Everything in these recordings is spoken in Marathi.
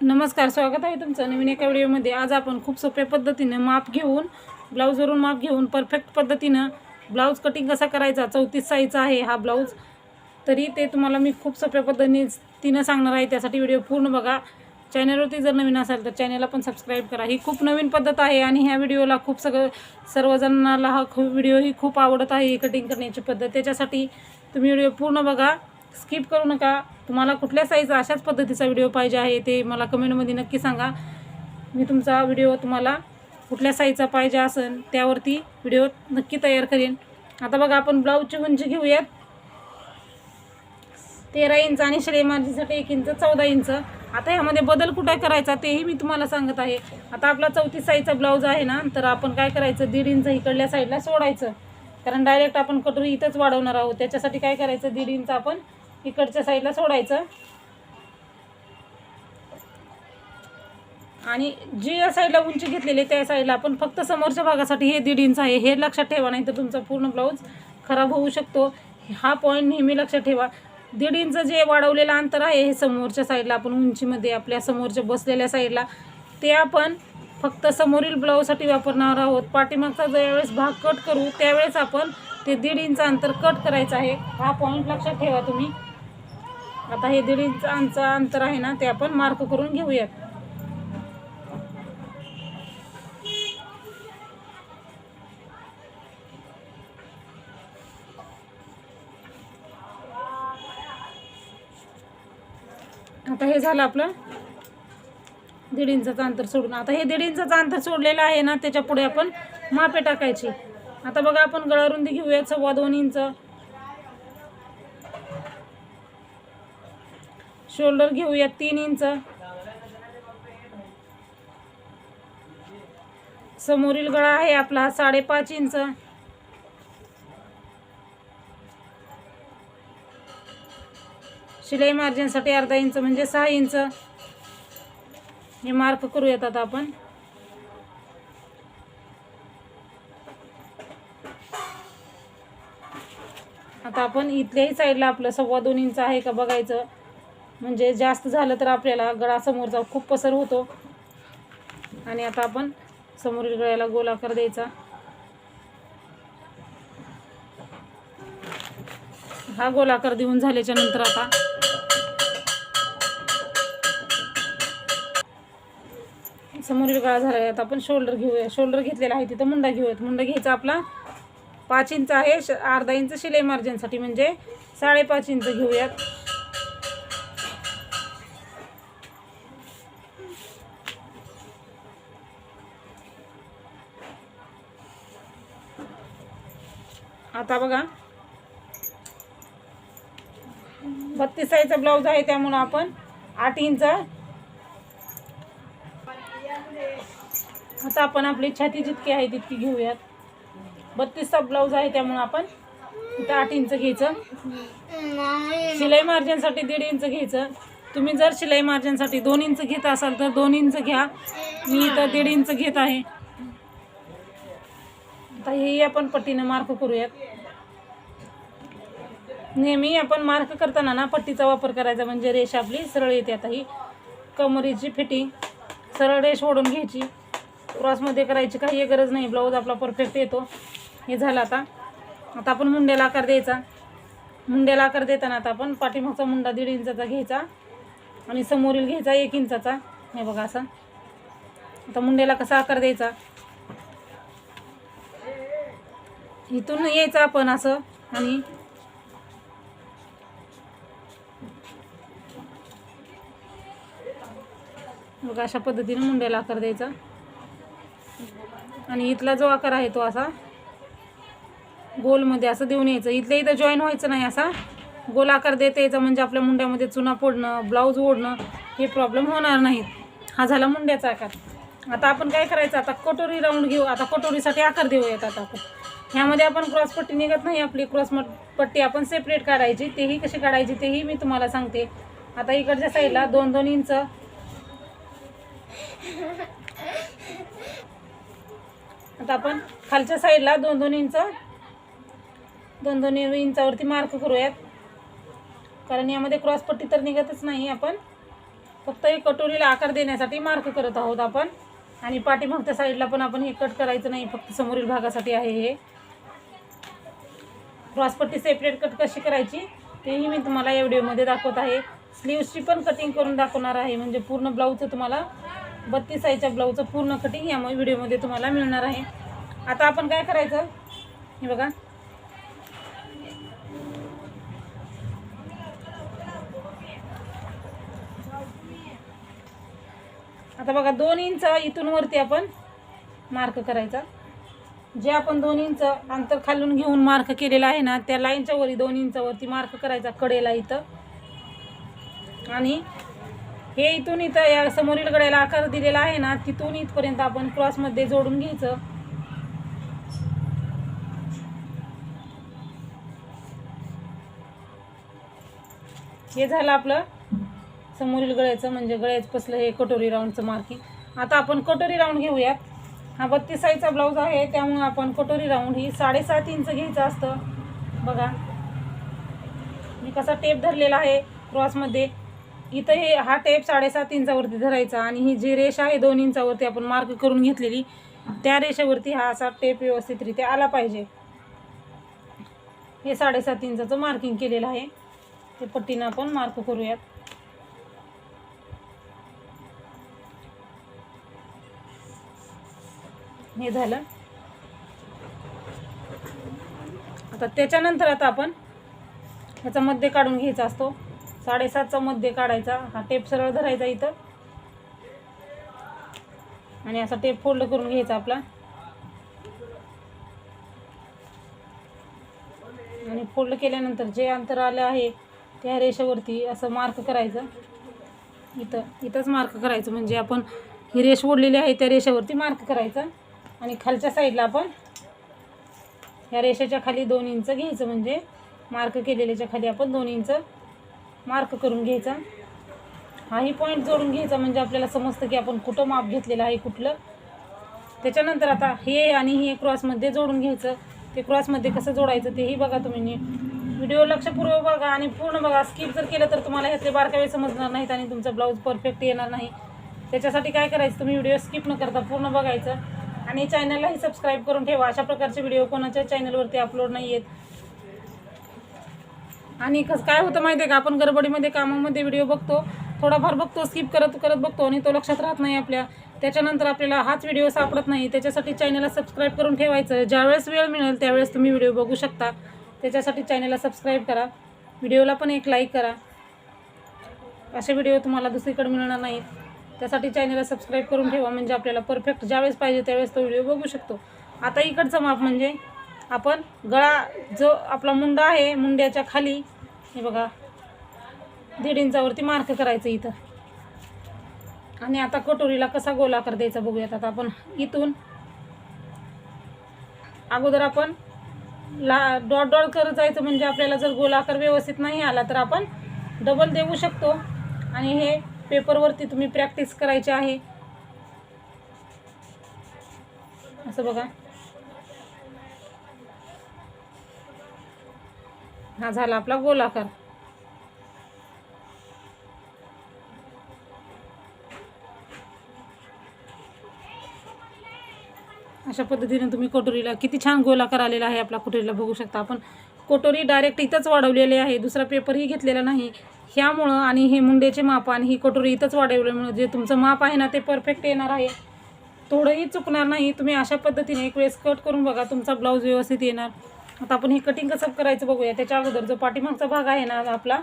नमस्कार स्वागत आहे तुमचं नवीन एका व्हिडिओमध्ये. आज आपण खूप सोप्या पद्धतीनं माप घेऊन ब्लाऊजवरून माप घेऊन परफेक्ट पद्धतीनं ब्लाऊज कटिंग कसा करायचा चौतीस साईजचा आहे हा ब्लाऊज तरी ते तुम्हाला मी खूप सोप्या पद्धतीनं सांगणार आहे त्यासाठी व्हिडिओ पूर्ण बघा. चॅनलवरती जर नवीन असाल तर चॅनलला पण सबस्क्राईब करा. ही खूप नवीन पद्धत आहे आणि ह्या व्हिडिओला खूप सगळं सर्वजणांना हा खूप व्हिडिओ ही खूप आवडत आहे ही कटिंग करण्याची पद्धत. त्याच्यासाठी तुम्ही व्हिडिओ पूर्ण बघा. स्किप करू नका. तुम्हाला कुठल्या साईजचा अशाच पद्धतीचा व्हिडिओ पाहिजे आहे ते मला कमेंटमध्ये नक्की सांगा. मी तुमचा व्हिडिओ तुम्हाला कुठल्या साईजचा पाहिजे असेल त्यावरती व्हिडिओ नक्की तयार करेन. आता बघा आपण ब्लाऊजची उंची घेऊयात. तेरा इंच आणि शिलाई मार्जिनसाठी एक इंच चौदा इंच. आता ह्यामध्ये बदल कुठे करायचा तेही मी तुम्हाला सांगत आहे. आता आपला चौतीस साईजचा ब्लाऊज आहे ना तर आपण काय करायचं? दीड इंच इकडल्या साईडला सोडायचं. कारण डायरेक्ट आपण कटोरी इथंच वाढवणार आहोत. त्याच्यासाठी काय करायचं? दीड इंच आपण इकडच्या साईडला सोडायचं. आणि जी या साईडला उंची घेतलेली आहे त्या साईडला आपण फक्त समोरच्या भागासाठी हे दीड इंच आहे. हे लक्षात ठेवा नाही तर तुमचा पूर्ण ब्लाऊज खराब होऊ शकतो. हा पॉईंट नेहमी लक्षात ठेवा. दीड इंच जे वाढवलेलं अंतर आहे हे समोरच्या साईडला आपण उंचीमध्ये आपल्या समोरच्या बसलेल्या साईडला ते आपण फक्त समोरील ब्लाऊजसाठी वापरणार आहोत. पाठीमागचा ज्यावेळेस भाग कट करू त्यावेळेस आपण ते दीड इंच अंतर कट करायचं आहे. हा पॉईंट लक्षात ठेवा तुम्ही. आता हे दीड इंच अंतर आहे ना ते आपण मार्क करून घेऊयात. आता हे झालं आपलं दीड इंचाचं अंतर सोडून. आता हे दीड इंचाचं अंतर सोडलेलं आहे ना त्याच्या पुढे आपण मापे टाकायची. आता बघा आपण गळारुंदी घेऊयात सव्वा दोन इंच. शोल्डर घेऊयात तीन इंच. समोरील गळा आहे आपला साडेपाच इंच. शिलाई मार्जिनसाठी अर्धा इंच म्हणजे सहा इंच. हे मार्क करूयात आता आपण. आता आपण इथल्याही साईडला आपलं सव्वा दोन इंच आहे का बघायचं. म्हणजे जास्त झालं तर आपल्याला गळा समोरचा खूप पसर होतो. आणि आता आपण समोरील गळ्याला गोलाकार द्यायचा. हा गोलाकार देऊन झाल्याच्यानंतर आता समोरील गळा झाला आहे आता आपण शोल्डर घेऊया. शोल्डर घेतलेला आहे तिथं मुंडा घेऊयात. मुंडा घ्यायचा आपला पाच इंच आहे. श अर्धा इंच शिलाई मार्जिनसाठी म्हणजे साडेपाच इंच घेऊयात. आता बघा. बत्तीस साईजचा ब्लाऊज आहे त्यामुळं आपण आठ इंच. आता आपण आपली छाती जितकी आहे तितकी घेऊयात. बत्तीसचा ब्लाऊज आहे त्यामुळं आपण इथं आठ इंच घ्यायचं. शिलाई मार्जिनसाठी दीड इंच घ्यायचं. तुम्ही जर शिलाई मार्जिनसाठी दोन इंच घेत असाल तर दोन इंच घ्या. मी इथं दीड इंच घेत आहे. ही हेही आपण पट्टीनं मार्क करूयात. नेहमी आपण मार्क करताना ना पट्टीचा वापर करायचा म्हणजे रेष आपली सरळ येते आता ही. कमरीची फिटिंग सरळ रेष ओढून घ्यायची. क्रॉसमध्ये करायची काही गरज नाही ब्लाऊज आपला परफेक्ट येतो. हे झालं आता. आता आपण मुंड्याला आकार द्यायचा. मुंड्याला आकार देताना आता आपण पाठीमागचा मुंडा दीड इंचाचा घ्यायचा आणि समोरील घ्यायचा एक इंचाचा. हे बघा असा. आता मुंड्याला कसा आकार द्यायचा? इथून यायचं आपण असं आणि बघा अशा पद्धतीने मुंड्याला आकार द्यायचा. आणि इथला जो आकार आहे तो असा गोलमध्ये असं देऊन यायचं. इथल्या इथं जॉईन व्हायचं नाही असा. गोल आकार देता यायचा म्हणजे आपल्या मुंड्यामध्ये चुना फोडणं ब्लाऊज ओढणं हे प्रॉब्लेम होणार नाहीत. हा झाला मुंड्याचा आकार. आता आपण काय करायचं? आता कटोरी राऊंड घेऊ आता कटोरीसाठी आकार देऊयात आता आपण. ह्यामध्ये आपण क्रॉस पट्टी निघत नाही आपली क्रॉस पट्टी आपण सेपरेट काढायची तेही कशी काढायची तेही मी तुम्हाला सांगते. आता इकडच्या साईडला दोन दोन इंच. आता आपण खालच्या साईडला दोन दोन इंच दोन दोन इंचावरती मार्क करूयात. कारण यामध्ये क्रॉस पट्टी तर निघतच नाही आपण फक्त हे कटोरीला आकार देण्यासाठी मार्क करत आहोत आपण. आणि पाठीमागच्या साईडला पण आपण हे कट करायचं नाही फक्त समोरील भागासाठी आहे हे. क्रॉसपट्टी सेपरेट कट कशी करायची तेही मी तुम्हाला या व्हिडिओमध्ये दाखवत आहे. स्लीव्सची पण कटिंग करून दाखवणार आहे म्हणजे पूर्ण ब्लाऊजचं तुम्हाला बत्तीस साईजच्या ब्लाऊजचं पूर्ण कटिंग या व्हिडिओमध्ये तुम्हाला मिळणार आहे. आता आपण काय करायचं? हे बघा. आता बघा दोन इंच इथून वरती आपण मार्क करायचा. जे आपण दोन इंच अंतर खालून घेऊन मार्क केलेलं आहे ना त्या लाईनच्या वरी दोन इंचावरती मार्क करायचा कडेला इथं. आणि हे इथून इथं या समोरील गड्याला आकार दिलेला आहे ना तिथून इथपर्यंत आपण क्रॉसमध्ये जोडून घ्यायचं. हे झालं आपलं समोरील गळ्याचं म्हणजे गळ्याचं पसलं हे कटोरी राऊंडचं मार्किंग आता आपण कटोरी राऊंड घेऊयात. हा बत्तीस साईजचा ब्लाऊज आहे त्यामुळे आपण कटोरी राऊंड ही साडेसात इंच घ्यायचं असतं. बघा. मी कसा टेप धरलेला आहे क्रॉसमध्ये इथं हे हा टेप साडेसात इंचावरती धरायचा आणि ही जी रेष आहे दोन इंचावरती आपण मार्क करून घेतलेली त्या रेषेवरती हा असा टेप व्यवस्थितरित्या आला पाहिजे. हे साडेसात इंचाचं मार्किंग केलेलं आहे. ते पट्टीनं आपण मार्क करूयात. हे झालं. आता त्याच्यानंतर आता आपण ह्याचा मध्य काढून घ्यायचा असतो. साडेसातचा मध्य काढायचा. हा टेप सरळ धरायचा इथं. आणि असा टेप फोल्ड करून घ्यायचा आपला. आणि फोल्ड केल्यानंतर जे अंतर आलं आहे त्या रेषेवरती असं मार्क करायचं. इथं इथंच मार्क करायचं. म्हणजे आपण ही रेष ओढलेली आहे त्या रेषेवरती मार्क करायचं. आणि खालच्या साईडला आपण या रेषेच्या खाली दोन इंच घ्यायचं म्हणजे मार्क केलेल्याच्या खाली आपण दोन इंच मार्क करून घ्यायचा. हाही पॉईंट जोडून घ्यायचा म्हणजे आपल्याला समजतं की आपण कुठं माप घेतलेलं आहे कुठलं. त्याच्यानंतर आता हे आणि हे क्रॉसमध्ये जोडून घ्यायचं. ते क्रॉसमध्ये कसं जोडायचं तेही बघा तुम्ही व्हिडिओ लक्षपूर्वक बघा आणि पूर्ण बघा. स्किप जर केलं तर तुम्हाला ह्यातले बारकावे समजणार नाहीत आणि तुमचा ब्लाऊज परफेक्ट येणार नाही. त्याच्यासाठी काय करायचं तुम्ही व्हिडिओ स्किप न करता पूर्ण बघायचं. आणि चॅनललाही सबस्क्राईब करून ठेवा. अशा प्रकारचे व्हिडिओ कोणाच्या चॅनलवरती अपलोड नाही आहेत आणि कसं काय होतं माहिती आहे का? आपण गडबडीमध्ये कामामध्ये व्हिडिओ बघतो. थोडाफार बघतो स्किप करत करत बघतो आणि तो लक्षात राहत नाही आपल्या. त्याच्यानंतर आपल्याला हाच व्हिडिओ सापडत नाही. त्याच्यासाठी चॅनलला सबस्क्राईब करून ठेवायचं. ज्यावेळेस वेळ मिळेल त्यावेळेस तुम्ही व्हिडिओ बघू शकता. त्याच्यासाठी चॅनलला सबस्क्राईब करा. व्हिडिओला पण एक लाईक करा. असे व्हिडिओ तुम्हाला दुसरीकडे मिळणार नाहीत. त्यासाठी चॅनलला सबस्क्राईब करून ठेवा. म्हणजे आपल्याला परफेक्ट ज्यावेळेस पाहिजे त्यावेळेस तो व्हिडिओ बघू शकतो. आता इकडचं माप म्हणजे आपण गळा जो आपला मुंडा आहे मुंड्याच्या खाली हे बघा. दीड इंचावरती मार्क करायचं इथं. आणि आता कटोरीला कसा गोलाकार द्यायचा बघूयात. आता आपण इथून अगोदर आपण ला डॉट डॉट करत जायचं. म्हणजे आपल्याला जर गोलाकार व्यवस्थित नाही आला तर आपण डबल देऊ शकतो. आणि हे पेपरवरती तुम्ही प्रॅक्टिस करायची आहे. असं बघा. हा झाला आपला गोलाकार. अशा पद्धतीने तुम्ही कटोरीला किती छान गोलाकार आलेला आहे आपला कटोरीला बघू शकता आपण. कटोरी डायरेक्ट इथंच वाढवलेली आहे. दुसरा पेपरही घेतलेला नाही. ह्यामुळं आणि हे मुंडेचे माप आणि ही कटोरी इथंच वाढवल्यामुळं जे तुमचं माप आहे ना ते परफेक्ट येणार आहे. थोडंही चुकणार नाही. तुम्ही अशा पद्धतीने एक वेळेस कट करून बघा तुमचा ब्लाऊज व्यवस्थित येणार. आता आपण हे कटिंग कसं करायचं बघूया. त्याच्या अगोदर जो पाठीमागचा भाग आहे ना आपला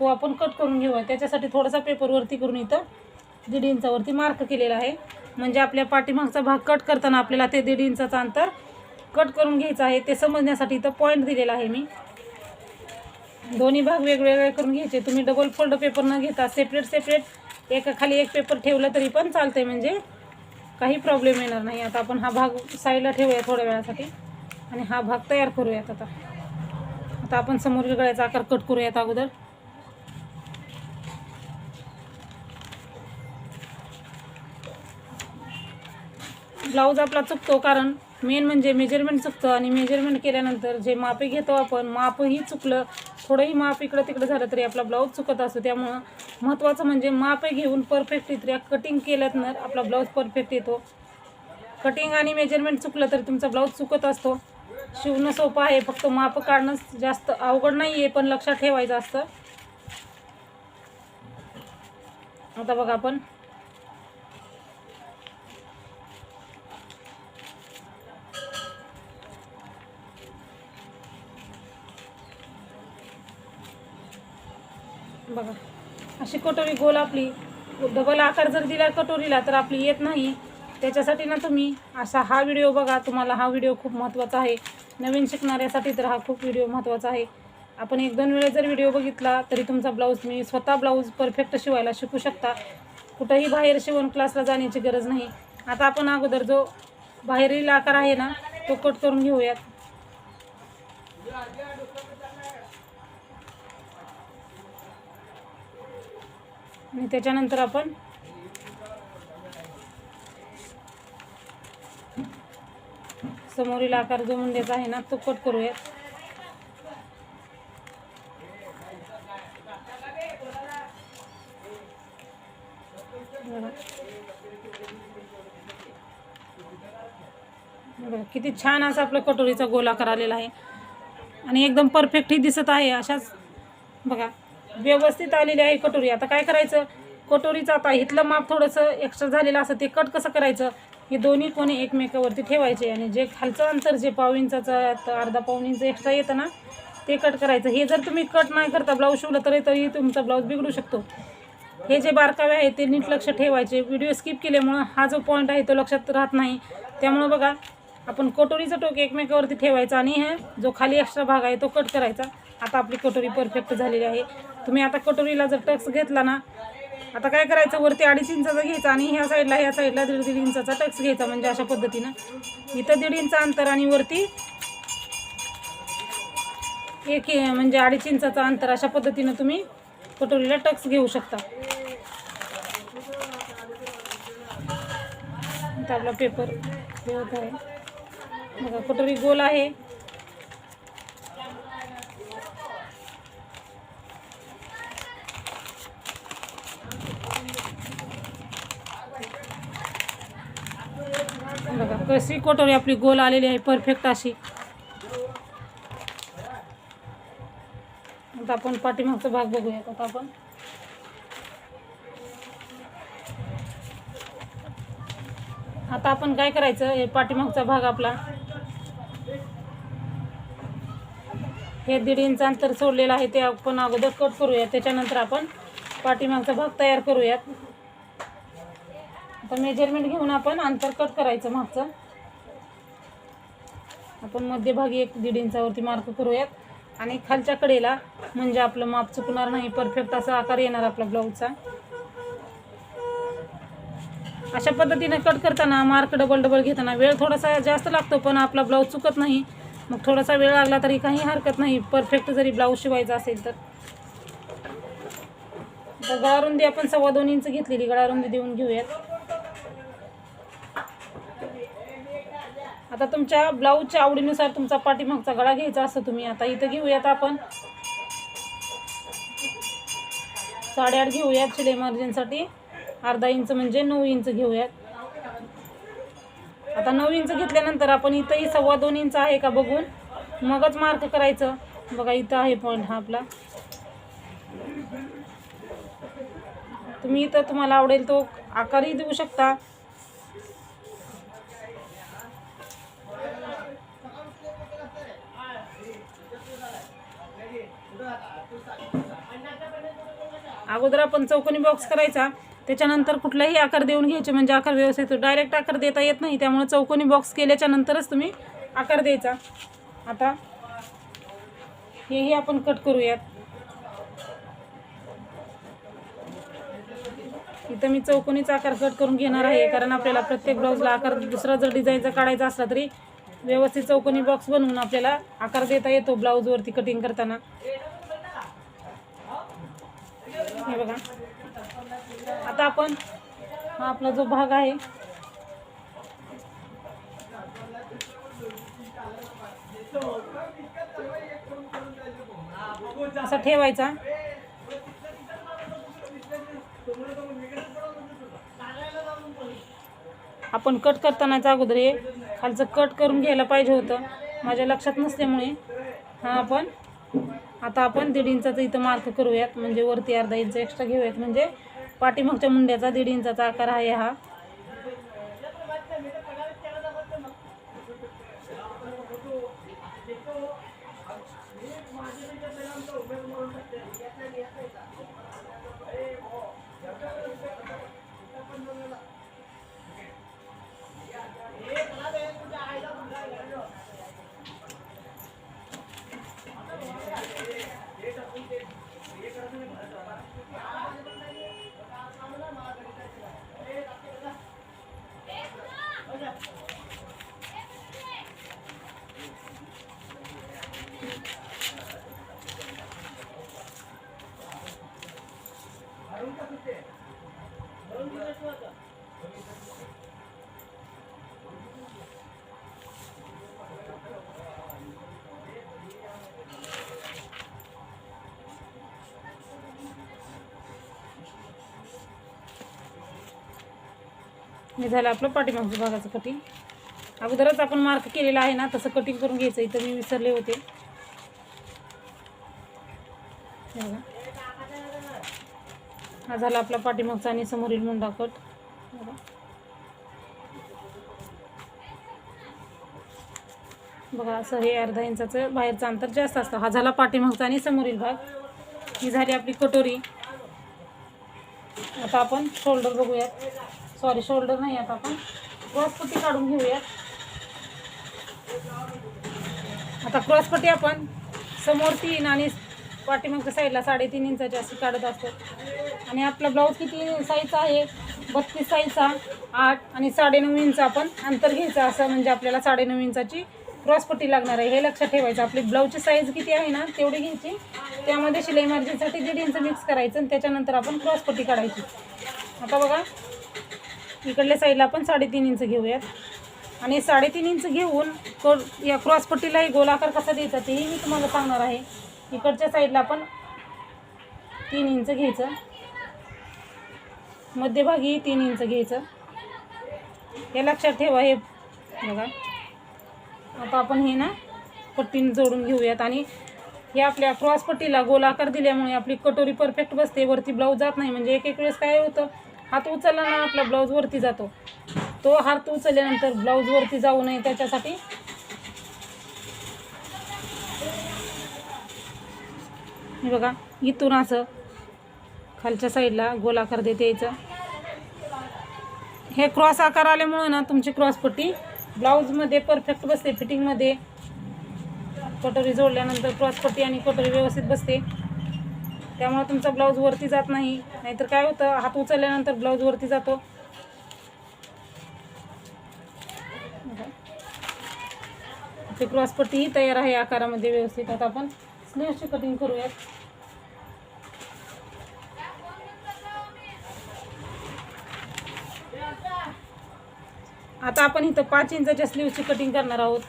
तो आपण कट करून घेऊया. त्याच्यासाठी थोडासा पेपरवरती करून इथं दीड इंचावरती मार्क केलेला आहे. म्हणजे आपल्या पाठीमागचा भाग कट करताना आपल्याला ते दीड इंचाचं अंतर कट करून घ्यायचं आहे. ते समजण्यासाठी इथं पॉईंट दिलेला आहे मी. दोन्ही भाग वेगवेगळे करून घ्यायचे. तुम्ही डबल फोल्ड पेपर न घेता सेपरेट सेपरेट एका खाली एक पेपर ठेवला तरी पण चालतंय. म्हणजे काही प्रॉब्लेम येणार नाही. आता आपण हा भाग साईडला ठेवूया थोड्या वेळासाठी. आणि हा भाग तयार करूयात आता. आता आपण समोर गळ्याचा आकार कट करूयात अगोदर. ब्लाऊज आपला चुकतो कारण मेन म्हणजे मेजरमेंट चुकतं आणि मेजरमेंट केल्यानंतर जे मापे घेतो आपण मापही चुकलं थोडंही माप इकडं तिकडं झालं तरी आपला ब्लाऊज चुकत असतो. त्यामुळं महत्त्वाचं म्हणजे माप घेऊन परफेक्टरित्या कटिंग केल्यातनं आपला ब्लाऊज परफेक्ट येतो. कटिंग आणि मेजरमेंट चुकलं तर तुमचा ब्लाऊज चुकत असतो. शिवणं सोपं आहे. फक्त माप काढणं जास्त अवघड नाही आहे पण लक्षात ठेवायचं असतं. आता बघा आपण. बघा. अशी कटोरी गोल आपली. डबल आकार जर दिला कटोरीला तर आपली येत नाही. त्याच्यासाठी ना तुम्ही असा हा व्हिडिओ बघा. तुम्हाला हा व्हिडिओ खूप महत्त्वाचा आहे. नवीन शिकणाऱ्यासाठी तर हा खूप व्हिडिओ महत्त्वाचा आहे. आपण एक दोन वेळा जर व्हिडिओ बघितला तरी तुमचा ब्लाऊज तुम्ही स्वतः ब्लाऊज परफेक्ट शिवायला शिकू शकता. कुठंही बाहेर शिवण क्लासला जाण्याची गरज नाही. आता आपण अगोदर जो बाहेरील आकार आहे ना तो कट करून घेऊयात. आणि त्याच्यानंतर आपण समोरील आकार जो मुंड्याचा आहे ना तो कट करूयात. बघा. किती छान असा आपला कटोरीचा गोल आकार आलेला आहे. आणि एकदम परफेक्टही दिसत आहे अशाच. बघा. व्यवस्थित आलेली आहे कटोरी. आता काय करायचं? कटोरीचं आता इथलं माप थोडंसं एक्स्ट्रा झालेलं असं ते कट कसं करायचं? हे दोन्ही कोणी एकमेकावरती ठेवायचे आणि जे खालचं अंतर जे पाव इंचाचं अर्धा पाऊन इंच एक्स्ट्रा येतं ना ते कट करायचं. हे जर तुम्ही कट नाही करता ब्लाऊज शिवलं तरी तरी तुमचा ब्लाऊज बिघडू शकतो. हे जे बारकावे आहे ते नीट लक्ष ठेवायचे. व्हिडिओ स्किप केल्यामुळं हा जो पॉईंट आहे तो लक्षात राहत नाही. त्यामुळं बघा आपण कटोरीचा टोक एकमेकावरती ठेवायचा आणि हे जो खाली एक्स्ट्रा भाग आहे तो कट करायचा. आता आपली कटोरी परफेक्ट झालेली आहे. तुम्ही आता कटोरीला जर टक्स घेतला ना आता काय करायचं? वरती अडीच इंचाचा घ्यायचा आणि ह्या साईडला ह्या साईडला दीड दीड इंचाचा टक्स घ्यायचा म्हणजे अशा पद्धतीनं. इथं दीड इंच अंतर आणि वरती एक म्हणजे अडीच इंचाचा अंतर अशा पद्धतीनं तुम्ही कटोरीला टक्स घेऊ शकता. आपला पेपर हे होत आहे. बघा कटोरी गोल आहे. अशी कटोरी आपली गोल आलेली आहे परफेक्ट अशी. आता आपण पाठीमागचा भाग बघूयात आता आपण? आता आपण काय करायचं हे पाठीमागचा भाग आपला. हे दीड इंच अंतर सोडलेलं आहे ते आपण अगोदर कट करूयात त्याच्यानंतर आपण पाठीमागचा भाग तयार करूयात. आता मेजरमेंट घेऊन आपण अंतर कट करायचं मागचं. आपण मध्यभागी एक दीड इंचावरती मार्क करूयात. आणि खालच्या कडेला म्हणजे आपलं माप चुकणार नाही परफेक्ट असा आकार येणार आपला ब्लाऊजचा अशा पद्धतीने कट करताना मार्क डबल डबल घेताना वेळ थोडासा जास्त लागतो पण आपला ब्लाऊज चुकत नाही. मग थोडासा वेळ लागला तरी काही हरकत नाही. परफेक्ट जरी ब्लाऊज शिवायचा असेल तर. गळारुंदी आपण सव्वा दोन इंच घेतलेली गळारुंदी देऊन घेऊयात. आता तुमच्या ब्लाऊजच्या आवडीनुसार तुमचा पाठीमागचा गळा घ्यायचा असतो तुम्ही आता इथं घेऊयात आपण. साडेआठ घेऊयात शिलाई मार्जिनसाठी अर्धा इंच म्हणजे नऊ इंच घेऊयात. आता नऊ इंच घेतल्यानंतर आपण इथंही सव्वा दोन इंच आहे का बघून मगच मार्क करायचं. बघा इथं आहे पॉईंट हा आपला. तुम्ही इथं तुम्हाला आवडेल तो आकारही देऊ शकता. अगोदर आपण चौकोनी बॉक्स करायचा. त्याच्यानंतर कुठलाही आकार देऊन घ्यायचे म्हणजे आकार व्यवस्थित डायरेक्ट आकार देता येत नाही. त्यामुळे चौकोनी बॉक्स केल्याच्या नंतरच तुम्ही आकार द्यायचा. आता हेही आपण कट करूयात. इथं मी चौकोनीचा आकार कट करून घेणार आहे कारण आपल्याला प्रत्येक ब्लाऊजला आकार दुसरा जर डिझाईनचा काढायचा असला तरी व्यवस्थित चौकोनी बॉक्स बनवून आपल्याला आकार देता येतो ब्लाऊजवरती कटिंग करताना. हे बघा. आता आपण हा आपला जो भाग आहे असा ठेवायचा. आपण कट करतानाच अगोदर खालचं कट करून घ्यायला पाहिजे होतं. माझ्या लक्षात नसल्यामुळे. हा आपण आता आपण दीड इंचाचा इथं मार्क करूयात. म्हणजे वरती अर्धा इंच एक्स्ट्रा घेऊयात. म्हणजे पाठीमागच्या मुंड्याचा दीड इंचाचा आकार आहे हा. Thank you. हे झालं आपलं पाठीमागचं भागाचं कटिंग अगोदरच आपण मार्क केलेलं आहे ना तसं कटिंग करून घ्यायचं. इथं मी विसरले होते. बघा. हा झाला आपला पाठीमागचा आणि समोरील मुंडा कट बघा. बघा असं हे अर्धा इंचाचं बाहेरचं अंतर जास्त असतं. हा झाला पाठीमागचा आणि समोरील भाग. ही झाली आपली कटोरी. आता आपण शोल्डर बघूयात. सॉरी शोल्डर नाही आता. आपण क्रॉसपट्टी काढून घेऊयात. आता क्रॉसपट्टी आपण समोर तीन आणि पाठीमागच्या साईडला साडेतीन इंचाची अशी काढत असतो. आणि आपला ब्लाऊज किती साईजचा आहे? बत्तीस साईजचा आठ आणि साडेनऊ इंच आपण अंतर घ्यायचं. असं म्हणजे आपल्याला साडेनऊ इंचाची क्रॉसपट्टी लागणार आहे. हे लक्षात ठेवायचं. आपली ब्लाऊजची साईज किती आहे ना तेवढी घ्यायची. त्यामध्ये शिलाई मार्जिनसाठी दीड इंच मिक्स करायचं आणि त्याच्यानंतर आपण क्रॉसपट्टी काढायची. आता बघा इकडल्या साईडला आपण साडेतीन इंच घेऊयात. आणि साडेतीन इंच घेऊन को या क्रॉसपट्टीलाही गोलाकार कसा द्यायचा तेही मी तुम्हाला सांगणार आहे. इकडच्या साईडला आपण तीन इंच घ्यायचं. मध्यभागी तीन इंच घ्यायचं. हे लक्षात ठेवा हे बघा. आता आपण हे ना पट्टीने जोडून घेऊयात आणि हे आपल्या क्रॉस पट्टीला आकार दिल्यामुळे आपली कटोरी परफेक्ट बसते. वरती ब्लाऊज जात नाही. म्हणजे एक एक वेळेस काय होतं? हात उचलला ना आपला ब्लाऊज वरती जातो. तो हात उचलल्यानंतर ब्लाऊज वरती जाऊ नये त्याच्यासाठी हे बघा इथून असं खालच्या साईडला गोलाकार देते यायचं हे क्रॉस आकार आल्यामुळं ना तुमची क्रॉसपट्टी ब्लाऊजमध्ये परफेक्ट बसते फिटिंगमध्ये कटोरी जोडल्यानंतर क्रॉसपट्टी आणि कटोरी व्यवस्थित बसते. त्यामुळे तुमचा ब्लाऊज वरती जात नाही. नाहीतर काय होतं हात उचलल्यानंतर ब्लाऊज वरती जातो. आपली क्रॉसपट्टी ही तयार आहे आकारामध्ये व्यवस्थित. आता आपण स्लीवची कटिंग करूयात. आता आपण इथं पाच इंचाच्या स्लीवची कटिंग करणार आहोत.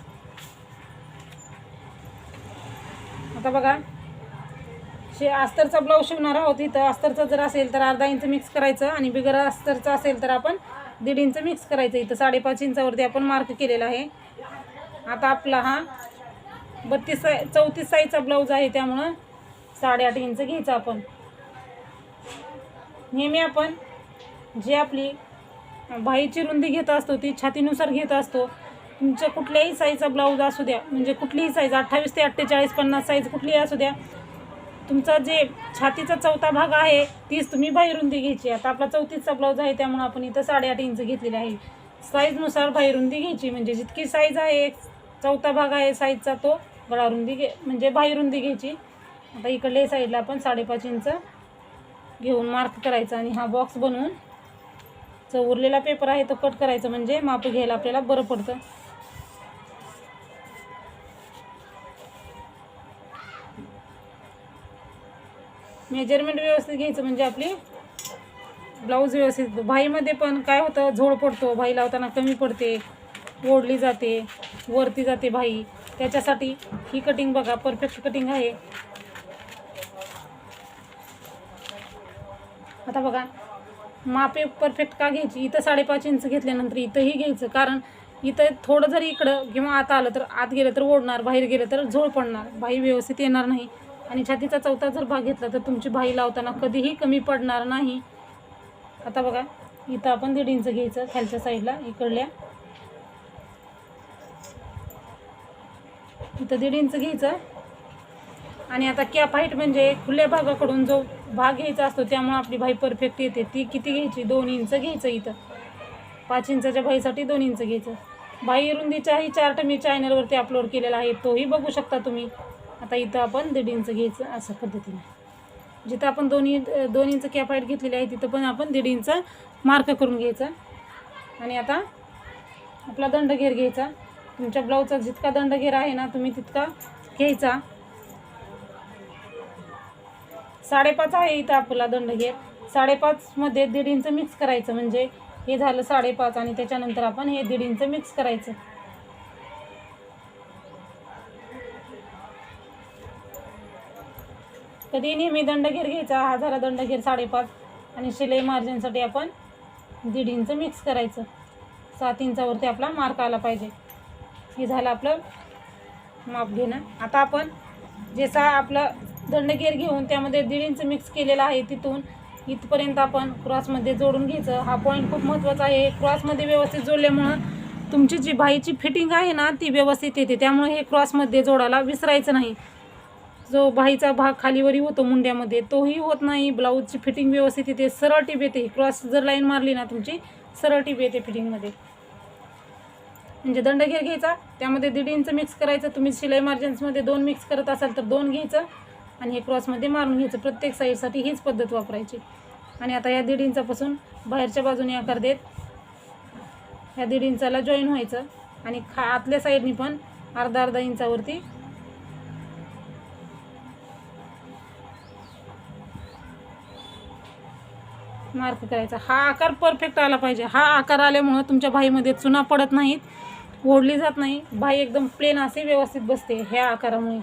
आता बघा शे अस्तरचा ब्लाऊज शिवणार आहोत इथं अस्तरचा जर असेल तर अर्धा इंच मिक्स करायचं आणि बिगर अस्तरचा असेल तर आपण दीड इंच मिक्स करायचं. इथं साडेपाच इंचावरती आपण मार्क केलेला आहे. आता आपला हा बत्तीस साय चौतीस साईजचा ब्लाऊज आहे त्यामुळं साडेआठ इंच घ्यायचं आपण. नेहमी आपण जी आपली बाहीची रुंदी घेत असतो ती छातीनुसार घेत असतो. तुमच्या कुठल्याही साईजचा ब्लाऊज असू द्या म्हणजे कुठलीही साईज अठ्ठावीस ते अठ्ठेचाळीस पन्नास साईज कुठलीही असू द्या तुमचा जे छातीचा चौथा भाग आहे तीच तुम्ही बाहेरुंदी घ्यायची. आता आपला चौथीचा ब्लाऊज आहे त्यामुळे आपण इथं साडेआठ इंच घेतलेली आहे. साईजनुसार बाहेरुंदी घ्यायची म्हणजे जितकी साईज आहे चौथा भाग आहे साईजचा तो गळारुंदी घे म्हणजे बाहेरुंदी घ्यायची. आता इकडले साईडला आपण साडेपाच इंच घेऊन मार्क करायचा आणि हा बॉक्स बनवून जो उरलेला पेपर आहे तो कट करायचा. म्हणजे माप घ्यायला आपल्याला बरं पडतं. मेजरमेंट व्यवस्थित घ्यायचं म्हणजे आपली ब्लाऊज व्यवस्थित. भाईमध्ये पण काय होतं झोड पडतो भाई लावताना कमी पडते ओढली जाते वरती जाते भाई. त्याच्यासाठी ही कटिंग बघा परफेक्ट कटिंग आहे. आता बघा मापे परफेक्ट का घ्यायची? इथं साडेपाच इंच घेतल्यानंतर इथंही घ्यायचं कारण इथं थोडं जरी इकडं किंवा आता आलं तर आत गेलं तर ओढणार बाहेर गेलं तर झोळ पडणार. बाई व्यवस्थित येणार नाही. आणि छातीचा चौथा जर भाग घेतला तर तुमची भाई लावताना कधीही कमी पडणार नाही. आता बघा इथं आपण दीड इंच घ्यायचं खालच्या साईडला इकडल्या. इथं दीड इंच घ्यायचं. आणि आता कॅप हाईट म्हणजे खुल्या भागाकडून जो भाग घ्यायचा असतो त्यामुळे आपली भाई परफेक्ट येते. ती किती घ्यायची? दोन इंच घ्यायचं इथं. पाच इंचाच्या भाईसाठी दोन इंच घ्यायचं. भाई रुंदीचाही चार्ट मी चॅनलवरती अपलोड केलेला आहे तोही बघू शकता तुम्ही. आता इथं आपण दीड इंच घ्यायचं अशा पद्धतीने. जिथं आपण दोन्ही दोन इंच कॅप घेतलेली आहे तिथं पण आपण दीड इंच मार्क करून घ्यायचा. आणि आता आपला दंडघेर घ्यायचा. तुमच्या ब्लाऊजचा जितका दंडघेर आहे ना तुम्ही तितका घ्यायचा. साडेपाच आहे इथं आपला दंडघेर. साडेपाचमध्ये दीड इंच मिक्स करायचं. म्हणजे हे झालं साडेपाच आणि त्याच्यानंतर आपण हे दीड इंच मिक्स करायचं. कधी नेहमी दंडघेर घ्यायचा हा झाला दंडघेर साडेपाच. आणि शिलाई मार्जिनसाठी आपण दीड इंच मिक्स करायचं. सात इंचावरती आपला मार्क आला पाहिजे. हे झालं आपलं माप घेणं. आता आपण जे सा आपलं दंडगेर घेऊन त्यामध्ये दीड इंच मिक्स केलेलं आहे तिथून इथपर्यंत आपण क्रॉसमध्ये जोडून घ्यायचं. हा पॉईंट खूप महत्त्वाचा आहे. क्रॉसमध्ये व्यवस्थित जोडल्यामुळं तुमची जी बाईची फिटिंग आहे ना ती व्यवस्थित येते. त्यामुळे हे क्रॉसमध्ये जोडायला विसरायचं नाही. जो बाईचा भाग खालीवरी होतो मुंड्यामध्ये तोही होत नाही. ब्लाऊजची फिटिंग व्यवस्थित येते सरळ टीप येते. क्रॉस जर लाईन मारली ना तुमची सरळ टीप येते फिटिंगमध्ये. म्हणजे दंडघेर घ्यायचा त्यामध्ये दीड इंच मिक्स करायचं. तुम्ही शिलाई मार्जिन्समध्ये दोन मिक्स करत असाल तर दोन घ्यायचं आणि हे क्रॉसमध्ये मारून घ्यायचं. प्रत्येक साईडसाठी हीच पद्धत वापरायची. आणि आता या दीड इंचापासून बाहेरच्या बाजूने आकार देत ह्या दीड इंचाला जॉईन व्हायचं. आणि खा आतल्या साईडनी पण अर्धा अर्धा इंचावरती मार्क करायचा हा आकार परफेक्ट आला पाहिजे. हा आकार आल्यामुळं तुमच्या भाईमध्ये चुना पडत नाहीत ओढली जात नाही. भाई एकदम प्लेन असे व्यवस्थित बसते ह्या आकारामुळे.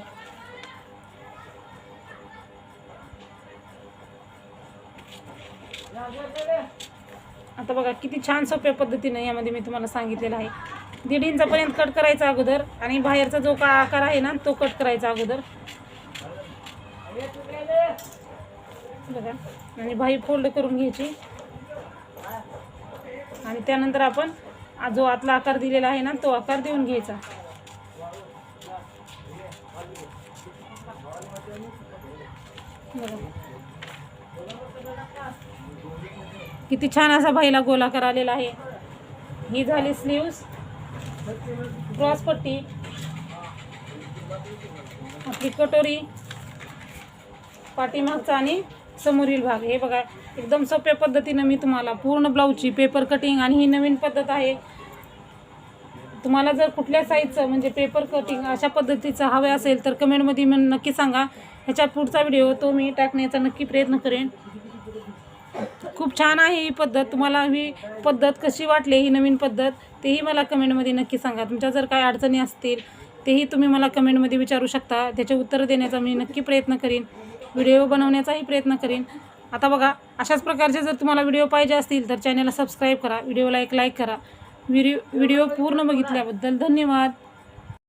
आता बघा किती छान सोप्या पद्धतीनं यामध्ये मी तुम्हाला सांगितलेलं आहे. दीड इंचापर्यंत कट करायचा अगोदर आणि बाहेरचा जो का आकार आहे ना तो कट करायचा अगोदर. बघा. म्हणजे आणि बाही फोल्ड करून घ्यायची. आणि त्यानंतर आपण जो आतला आकार दिलेला आहे ना तो आकार देऊन घ्यायचा. किती छान असा बाईला गोलाकार आलेला आहे. ही झाली स्लीव्स. क्रॉस पट्टी. आपली कटोरी. पाठीमागचा आणि समोरील भाग. हे बघा एकदम सोप्या पद्धतीनं मी तुम्हाला पूर्ण ब्लाऊजची पेपर कटिंग आणि ही नवीन पद्धत आहे. तुम्हाला जर कुठल्या साईजचं म्हणजे पेपर कटिंग अशा पद्धतीचं हवे असेल तर कमेंटमध्ये मी नक्की सांगा. ह्याच्या पुढचा व्हिडिओ तो मी टाकण्याचा नक्की प्रयत्न करेन. खूप छान आहे ही पद्धत. तुम्हाला ही पद्धत कशी वाटली ही नवीन पद्धत तेही मला कमेंटमध्ये नक्की सांगा. तुमच्या जर काय अडचणी असतील तेही तुम्ही मला कमेंटमध्ये विचारू शकता. त्याचे उत्तर देण्याचा मी नक्की प्रयत्न करीन. व्हिडिओ बनवण्याचाही प्रयत्न करीन. आता बघा अशाच प्रकारचे जर तुम्हाला व्हिडिओ पाहिजे असतील तर चॅनलला सबस्क्राईब करा व्हिडिओला एक लाईक करा. व्हिडिओ व्हिडिओ पूर्ण बघितल्याबद्दल धन्यवाद.